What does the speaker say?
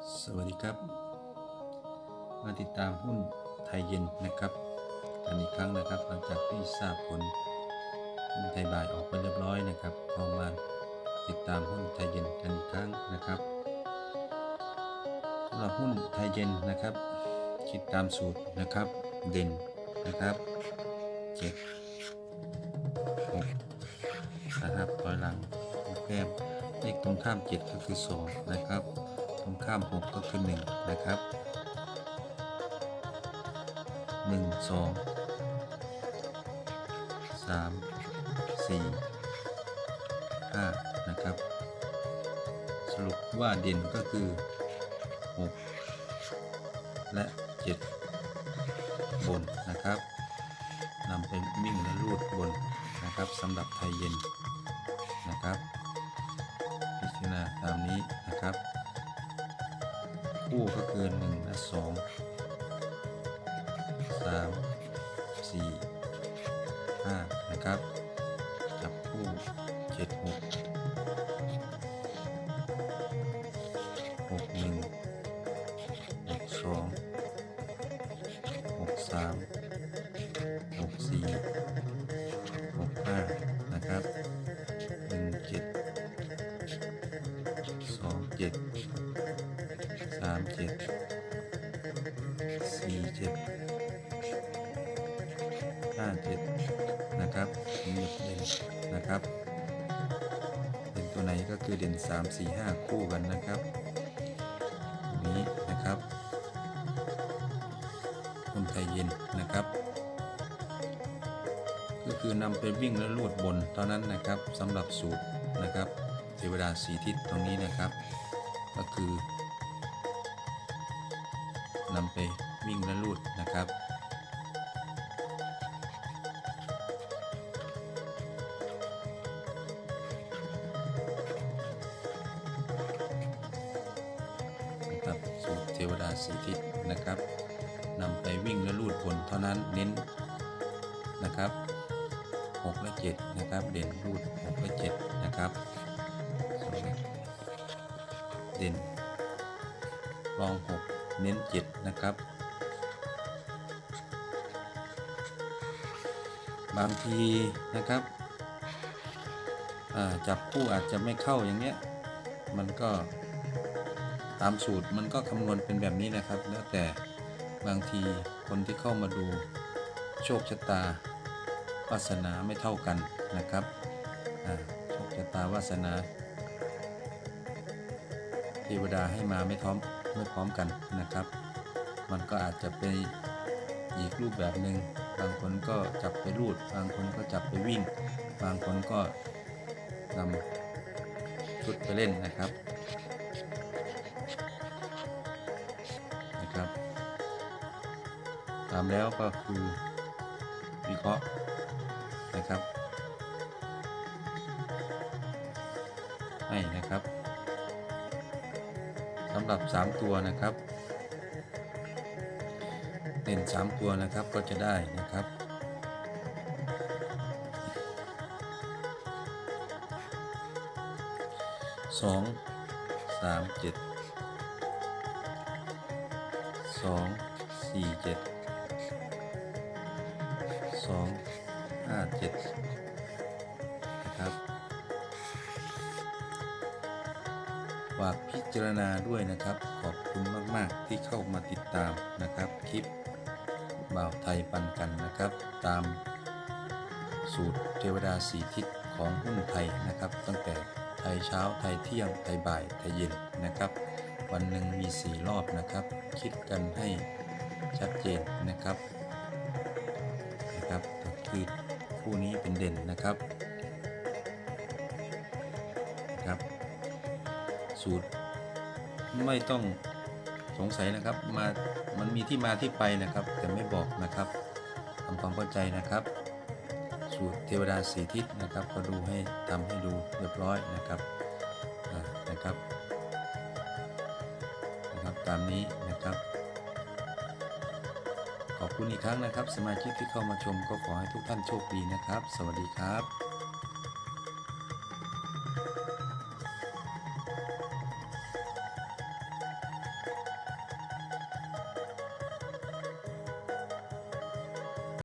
สวัสดีครับ มาติดตามหุ้นไทยเย็นนะครับกันอีกครั้งนะครับหลังจากที่ทราบผลหุ้นไทยบ่ายออกไปเรียบร้อยนะครับก็มาติดตามหุ้นไทยเย็นกันอีกครั้งนะครับสำหรับหุ้นไทยเย็นนะครับ คิดตามสูตรนะครับเด่นนะครับเจ็ดหกนะครับถอยหลังแก้มเลขตรงข้ามเจ็ดก็คือสองนะครับ ตรงข้าม 6 ก็คือ 1 นะครับ 1 2 3 4 5 นะครับ สรุปว่าเด่นก็คือ 6 และ 7 บนนะครับนำไปวิ่งและรูดบนนะครับสำหรับไทยเย็นนะครับ พิจารณาตามนี้นะครับ คู่ก็คือหนึ่งและสองสามสี่ห้านะครับ จับคู่เจ็ดหกหกหนึ่งหกสองหกสาม จ็ดสี่เจ็ดห้าเจ็ดนะครับมีเด่นนะครับเป็นตัวไหนก็คือเด่นสามสี่ห้าคู่กันนะครับนี้นะครับคนไทยเย็นนะครับ ก็คือนำไปวิ่งและลูดบนเท่านั้นนะครับสำหรับสูตรนะครับเทวดาสีทิศตรงนี้นะครับ ก็คือ นำไปวิ่งและลูดนะครับ นะครับสูตรเทวดาสีทิศนะครับนำไปวิ่งและลูดบนเท่านั้นเน้นนะครับ6และ7นะครับเด่นรูด6และ7นะครับเด่นรอง 6 เน้น7นะครับ บางทีนะครับจับคู่อาจจะไม่เข้าอย่างเนี้ย มันก็ตามสูตรมันก็คำนวณเป็นแบบนี้นะครับ แล้วแต่บางทีคนที่เข้ามาดูโชคชะตาวาสนาไม่เท่ากันนะครับโชคชะตาวาสนาเทวดาให้มาไม่พร้อม ไม่พร้อมกันนะครับ มันก็อาจจะเป็นอีกรูปแบบหนึ่งบางคนก็จับไปรูด บางคนก็จับไปวิ่ง บางคนก็นำชุดไปเล่นนะครับนะครับตามแล้วก็คือวิเคราะห์นะครับให้นะครับ สำหรับ 3 ตัวนะครับเด่น3 ตัวนะครับก็จะได้นะครับสองสามเจ็ดสองสี่เจ็ดสองห้าเจ็ด ฝากพิจารณาด้วยนะครับ ขอบคุณมาก ๆ ที่เข้ามาติดตามนะครับ คลิปบ่าวไทยปันกันนะครับ ตามสูตรเทวดาสีทิศของหุ้นไทยนะครับ ตั้งแต่ไทยเช้าไทยเที่ยงไทยบ่ายไทยเย็นนะครับ วันหนึ่งมี 4 รอบนะครับ คิดกันให้ชัดเจนนะครับนะครับก็คือคู่นี้เป็นเด่นนะครับนะครับ สูตร ไม่ต้องสงสัยนะครับมามันมีที่มาที่ไปนะครับ แต่ไม่บอกนะครับทำความเข้าใจนะครับ สูตรเทวดาสีทิศนะครับ ก็ดูให้ทำให้ดูเรียบร้อยนะครับนะครับนะครับ ตามนี้นะครับ ขอบคุณอีกครั้งนะครับ สมาชิกที่เข้ามาชมก็ขอให้ทุกท่านโชคดีนะครับ สวัสดีครับ